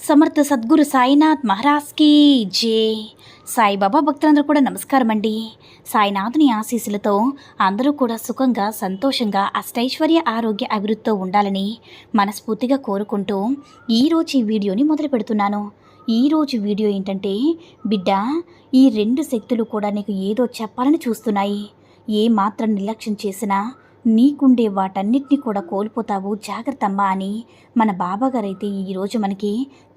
Samartha Sadguru Sainath మహారాజ్కి జే. సాయిబాబా భక్తులందరూ కూడా నమస్కారం అండి సాయినాథుని ఆశీస్సులతో అందరూ కూడా సుఖంగా సంతోషంగా అష్టైశ్వర్య ఆరోగ్య అభివృద్ధితో ఉండాలని మనస్ఫూర్తిగా కోరుకుంటూ ఈరోజు ఈ వీడియోని మొదలు పెడుతున్నాను. ఈరోజు వీడియో ఏంటంటే బిడ్డ ఈ రెండు శక్తులు కూడా నీకు ఏదో చెప్పాలని చూస్తున్నాయి. ఏ మాత్రం నిర్లక్ష్యం చేసినా నీకుండే వాటన్నిటిని కూడా కోల్పోతావు. జాగ్రత్తమ్మా అని మన బాబాగారైతే ఈరోజు మనకి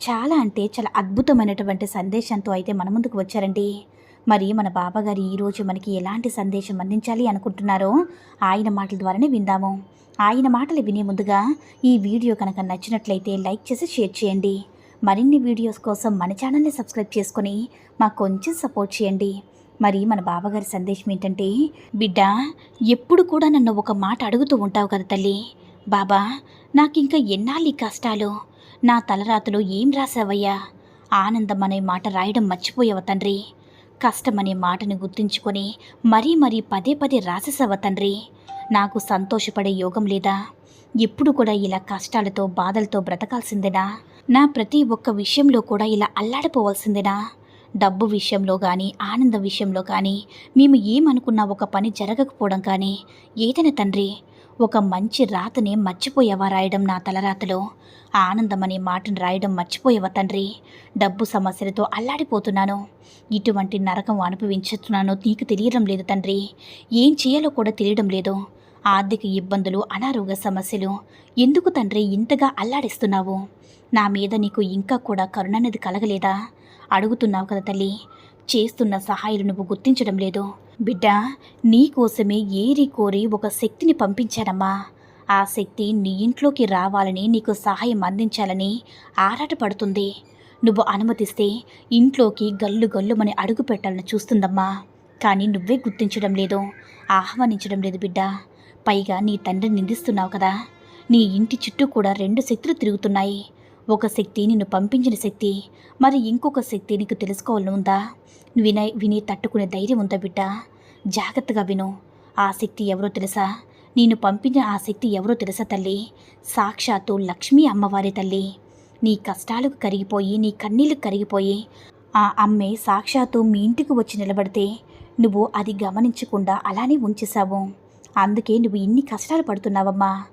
చాలా అంటే చాలా అద్భుతమైనటువంటి సందేశంతో అయితే మన ముందుకు వచ్చారండి. మరి మన బాబాగారు ఈరోజు మనకి ఎలాంటి సందేశం అందించాలి అనుకుంటున్నారో ఆయన మాటల ద్వారానే విందాము. ఆయన మాటలు వినే ముందుగా ఈ వీడియో కనుక నచ్చినట్లయితే లైక్ చేసి షేర్ చేయండి. మరిన్ని వీడియోస్ కోసం మన ఛానల్ని సబ్స్క్రైబ్ చేసుకొని మాకు కొంచెం సపోర్ట్ చేయండి. మరి మన బావగారి సందేశం ఏంటంటే బిడ్డ ఎప్పుడు కూడా నన్ను ఒక మాట అడుగుతూ ఉంటావు కదా తల్లి. బాబా నాకింకా ఎన్నాళ్ళు ఈ కష్టాలు? నా తలరాతలో ఏం రాసావయ్యా? ఆనందం అనే మాట రాయడం మర్చిపోయావు తండ్రి? కష్టం అనే మాటని గుర్తుంచుకొని మరీ మరీ పదే పదే రాసేసావ తండ్రి? నాకు సంతోషపడే యోగం లేదా? ఎప్పుడు కూడా ఇలా కష్టాలతో బాధలతో బ్రతకాల్సిందేనా? నా ప్రతి ఒక్క విషయంలో కూడా ఇలా అల్లాడిపోవాల్సిందేనా? డబ్బు విషయంలో కానీ ఆనంద విషయంలో కానీ మేము ఏమనుకున్నా ఒక పని జరగకపోవడం కానీ ఏదైనా తండ్రి ఒక మంచి రాతని మర్చిపోయావా రాయడం నా తలరాతలో? ఆనందం అనే మాటను రాయడం మర్చిపోయావా తండ్రి? డబ్బు సమస్యలతో అల్లాడిపోతున్నాను. ఇటువంటి నరకం అనుభవించుతున్నానో నీకు తెలియడం లేదు తండ్రి. ఏం చేయాలో కూడా తెలియడం లేదు. ఆర్థిక ఇబ్బందులు అనారోగ్య సమస్యలు ఎందుకు తండ్రి ఇంతగా అల్లాడిస్తున్నావు? నా మీద నీకు ఇంకా కూడా కరుణ అనేది కలగలేదా? అడుగుతున్నావు కదా తల్లి. చేస్తున్న సహాయాలు నువ్వు గుర్తించడం లేదు. బిడ్డ నీకోసమే ఏరి కోరి ఒక శక్తిని పంపించానమ్మా. ఆ శక్తి నీ ఇంట్లోకి రావాలని నీకు సహాయం అందించాలని ఆరాటపడుతుంది. నువ్వు అనుమతిస్తే ఇంట్లోకి గల్లు గల్లుమని అడుగు పెట్టాలని చూస్తుందమ్మా. కానీ నువ్వే గుర్తించడం లేదు. ఆహ్వానించడం లేదు బిడ్డ. పైగా నీ తండ్రిని నిందిస్తున్నావు కదా. నీ ఇంటి చుట్టూ కూడా రెండు శక్తులు తిరుగుతున్నాయి. ఒక శక్తి నిన్ను పంపించిన శక్తి మరి ఇంకొక శక్తి నీకు తెలుసుకోవాలని ఉందా? వినై విని తట్టుకునే ధైర్యం ఉందా బిడ్డ? జాగ్రత్తగా విను. ఆ శక్తి ఎవరో తెలుసా? నేను పంపించిన ఆ శక్తి ఎవరో తెలుసా తల్లి? సాక్షాత్తు లక్ష్మీ అమ్మవారి తల్లి. నీ కష్టాలకు కరిగిపోయి నీ కన్నీళ్ళు కరిగిపోయి ఆ అమ్మే సాక్షాత్తు మీ ఇంటికి వచ్చి నిలబడితే నువ్వు అది గమనించకుండా అలానే ఉంచేశావు. అందుకే నువ్వు ఇన్ని కష్టాలు పడుతున్నావమ్మా.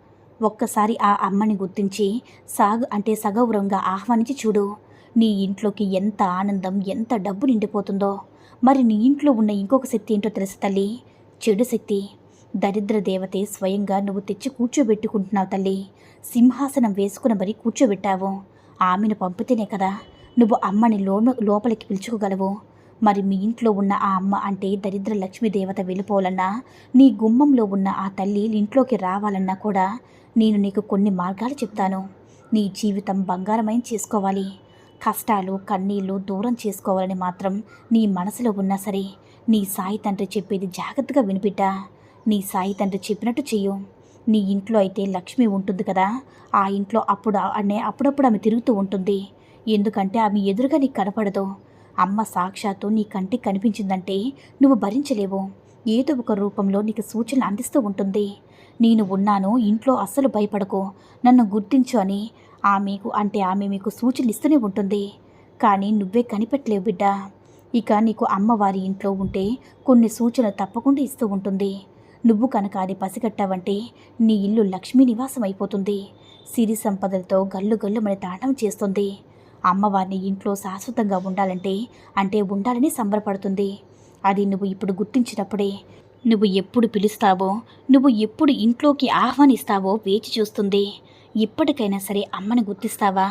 ఒక్కసారి ఆ అమ్మని గుర్తించి సాగు అంటే సగౌరవంగా ఆహ్వానించి చూడు. నీ ఇంట్లోకి ఎంత ఆనందం ఎంత డబ్బు నిండిపోతుందో. మరి నీ ఇంట్లో ఉన్న ఇంకొక శక్తి ఏంటో తెలుసు తల్లి? చెడు శక్తి. దరిద్ర దేవతే స్వయంగా నువ్వు తెచ్చి కూర్చోబెట్టుకుంటున్నావు తల్లి. సింహాసనం వేసుకుని మరి కూర్చోబెట్టావు. ఆమెను పంపితేనే కదా నువ్వు అమ్మని లోపలికి పిలుచుకోగలవు. మరి మీ ఇంట్లో ఉన్న ఆ అమ్మ అంటే దరిద్ర లక్ష్మీ దేవత వెళ్ళిపోవాలన్నా నీ గుమ్మంలో ఉన్న ఆ తల్లి ఇంట్లోకి రావాలన్నా కూడా నేను నీకు కొన్ని మార్గాలు చెప్తాను. నీ జీవితం బంగారమైన చేసుకోవాలి. కష్టాలు కన్నీళ్ళు దూరం చేసుకోవాలని మాత్రం నీ మనసులో ఉన్నా సరే నీ సాయి తండ్రి చెప్పేది జాగ్రత్తగా వినిపిట్టా నీ సాయి తండ్రి చెప్పినట్టు చెయ్యు. నీ ఇంట్లో అయితే లక్ష్మి ఉంటుంది కదా ఆ ఇంట్లో అప్పుడు అనే అప్పుడప్పుడు ఆమె తిరుగుతూ ఉంటుంది. ఎందుకంటే ఆమె ఎదురుగా నీకు కనపడదు. అమ్మ సాక్షాత్తు నీ కంటికి కనిపించిందంటే నువ్వు భరించలేవు. ఏదో ఒక రూపంలో నీకు సూచనలు అందిస్తూ ఉంటుంది. నేను ఉన్నాను ఇంట్లో అస్సలు భయపడకు నన్ను గుర్తించు అని ఆమెకు అంటే ఆమె మీకు సూచనలు ఇస్తూనే ఉంటుంది. కానీ నువ్వే కనిపెట్టలేవు బిడ్డ. ఇక నీకు అమ్మవారి ఇంట్లో ఉంటే కొన్ని సూచనలు తప్పకుండా ఇస్తూ ఉంటుంది. నువ్వు కనుక అది పసిగట్టావంటే నీ ఇల్లు లక్ష్మీ నివాసం అయిపోతుంది. సిరి సంపదలతో గల్లు గల్లుమని తాటం చేస్తుంది. అమ్మవారిని ఇంట్లో శాశ్వతంగా ఉండాలంటే అంటే ఉండాలని సంబరపడుతుంది. అది నువ్వు ఇప్పుడు గుర్తించినప్పుడే నువ్వు ఎప్పుడు పిలుస్తావో నువ్వు ఎప్పుడు ఇంట్లోకి ఆహ్వానిస్తావో వేచి చూస్తుంది. ఇప్పటికైనా సరే అమ్మని గుర్తిస్తావా?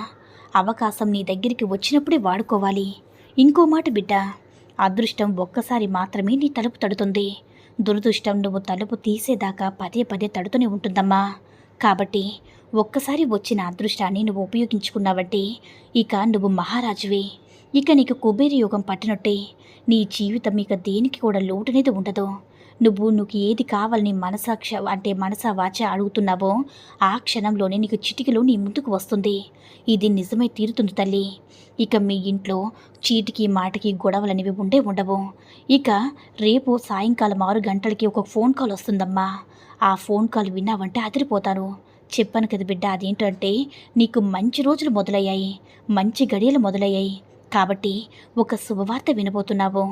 అవకాశం నీ దగ్గరికి వచ్చినప్పుడే వాడుకోవాలి. ఇంకో మాట బిడ్డ అదృష్టం ఒక్కసారి మాత్రమే నీ తలుపు తడుతుంది. దురదృష్టం నువ్వు తలుపు తీసేదాకా పదే పదే తడుతూనే ఉంటుందమ్మా. కాబట్టి ఒక్కసారి వచ్చిన అదృష్టాన్ని నువ్వు ఉపయోగించుకున్నావంటే ఇక నువ్వు మహారాజువే. ఇక నీకు కుబేర యోగం పట్టినట్టే. నీ జీవితం ఇక దేనికి కూడా లోటునేది ఉండదు. నువ్వు నీకు ఏది కావాలని మనసాక్ష అంటే మనసా వాచ అడుగుతున్నావో ఆ క్షణంలోనే నీకు చిటికలో నీ ముందుకు వస్తుంది. ఇది నిజమై తీరుతుంది తల్లి. ఇక మీ ఇంట్లో చీటికి మాటికి గొడవలనేవి ఉండే ఉండవు. ఇక రేపు సాయంకాలం ఆరు గంటలకి ఒక ఫోన్ కాల్ వస్తుందమ్మా. ఆ ఫోన్ కాల్ విన్నావంటే అదిరిపోతాను. చెప్పాను కదా బిడ్డ అదేంటంటే నీకు మంచి రోజులు మొదలయ్యాయి మంచి గడియలు మొదలయ్యాయి. కాబట్టి ఒక శుభవార్త వినబోతున్నావు.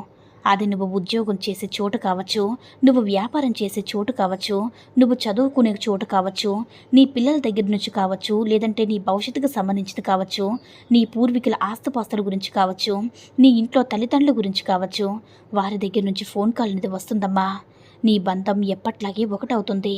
అది నువ్వు ఉద్యోగం చేసే చోటు కావచ్చు నువ్వు వ్యాపారం చేసే చోటు కావచ్చు నువ్వు చదువుకునే చోటు కావచ్చు నీ పిల్లల దగ్గర నుంచి కావచ్చు లేదంటే నీ భవిష్యత్తుకు సంబంధించింది కావచ్చు నీ పూర్వీకుల ఆస్తుపాస్తుల గురించి కావచ్చు నీ ఇంట్లో తల్లిదండ్రుల గురించి కావచ్చు వారి దగ్గర నుంచి ఫోన్ కాల్ అనేది వస్తుందమ్మా. నీ బంధం ఎప్పట్లాగే ఒకటవుతుంది.